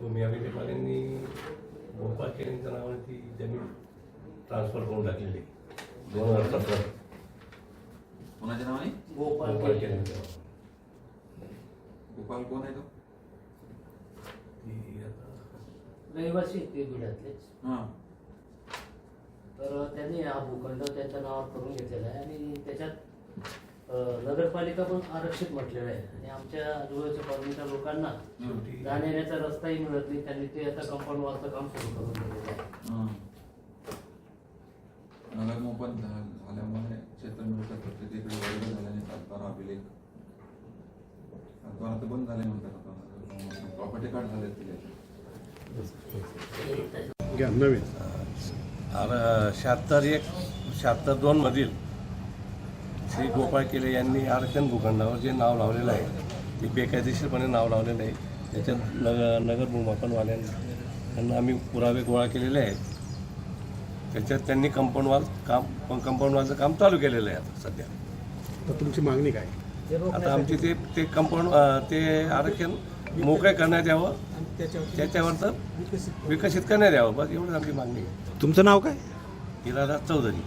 भूमी अभिलेखाल्यांनी गोपाळ केरेंच्या नावावरती जमीन ट्रान्सफर करून टाकलेली. दोन हजार सतरा. कोणाच्या नावाने? गोपाल केरेंच्या गोपाल कोण आहे तो? ती आता रहिवासी ते बिडातलेच. हां. तर त्यांनी हा भूखंड त्याच्या नावावर करून घेतलेला आहे आणि त्याच्यात नगरपालिका पण आरक्षित म्हटलेलं आहे आणि आमच्या आजूबाजूच्या कॉलनीच्या लोकांना. जाण्याचा रस्ताही मिळत नाही त्यांनी ते आता कंपाऊंड वॉलचं काम सुरू करून दिलेलं आहे हा. नगरमोपण झा- झाल्यामुळे क्षेत्र मिळतात प्रत्येकीकडे वर्ग झाल्याने सातबारा अभिलेख सातबारा तर बंद झाले म्हणतात आता प्रॉपर्टी कार्ड झाले. घ्या नवीन शहात्तर एक शहात्तर दोन मधील श्री गोपाळ केले यांनी आरक्षण भूखंडावर जे नाव लावलेलं आहे ते बेकायदेशीरपणे नाव लावलेलं आहे त्याच्यात नगर नगर भूमापनवाल्यांना यांना आम्ही पुरावे गोळा केलेले आहेत. त्याच्यात त्यांनी कंपाऊंड वॉल काम कंपाऊंड वॉलचं काम चालू केलेलं आहे आता सध्या. तर तुमची मागणी काय? आता आमची ते ते कंपाऊंड ते आरक्षण मोकळे करण्यात यावं त्याच्यावरचं विकसित करण्यात यावं बस एवढंच आमची मागणी आहे. तुमचं नाव काय? हिरादास चौधरी.